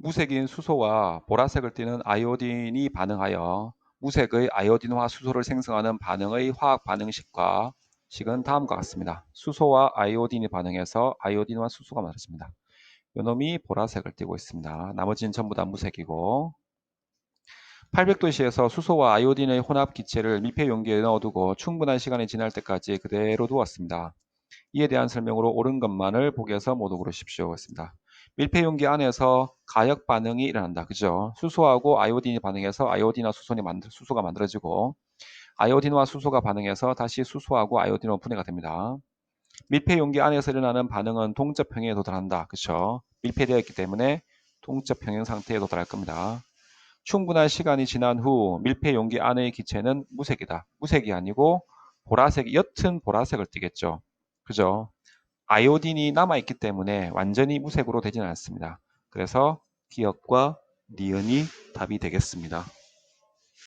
무색인 수소와 보라색을 띠는 아이오딘이 반응하여 무색의 아이오딘화 수소를 생성하는 반응의 화학 반응식과 식은 다음과 같습니다. 수소와 아이오딘이 반응해서 아이오딘화 수소가 만들어집니다. 요놈이 보라색을 띠고 있습니다. 나머지는 전부 다 무색이고 800도씨에서 수소와 아이오딘의 혼합 기체를密폐 용기에 넣어두고 충분한 시간이 지날 때까지 그대로 두었습니다. 이에 대한 설명으로 옳은 것만을 보기에서 모두 고르십시오. 했습니다. 밀폐 용기 안에서 가역 반응이 일어난다. 그죠? 수소하고 아이오딘이 반응해서 아이오딘과 수소가, 만들, 수소가 만들어지고 아이오딘과 수소가 반응해서 다시 수소하고 아이오딘으로 분해가 됩니다. 밀폐 용기 안에서 일어나는 반응은 동접 평형에 도달한다. 그렇죠? 밀폐되어 있기 때문에 동접 평형 상태에 도달할 겁니다. 충분한 시간이 지난 후 밀폐 용기 안의 기체는 무색이다. 무색이 아니고 보라색, 옅은 보라색을 띠겠죠. 그죠? 아이오딘이 남아있기 때문에 완전히 무색으로 되지는 않습니다. 그래서 기억과 니은이 답이 되겠습니다.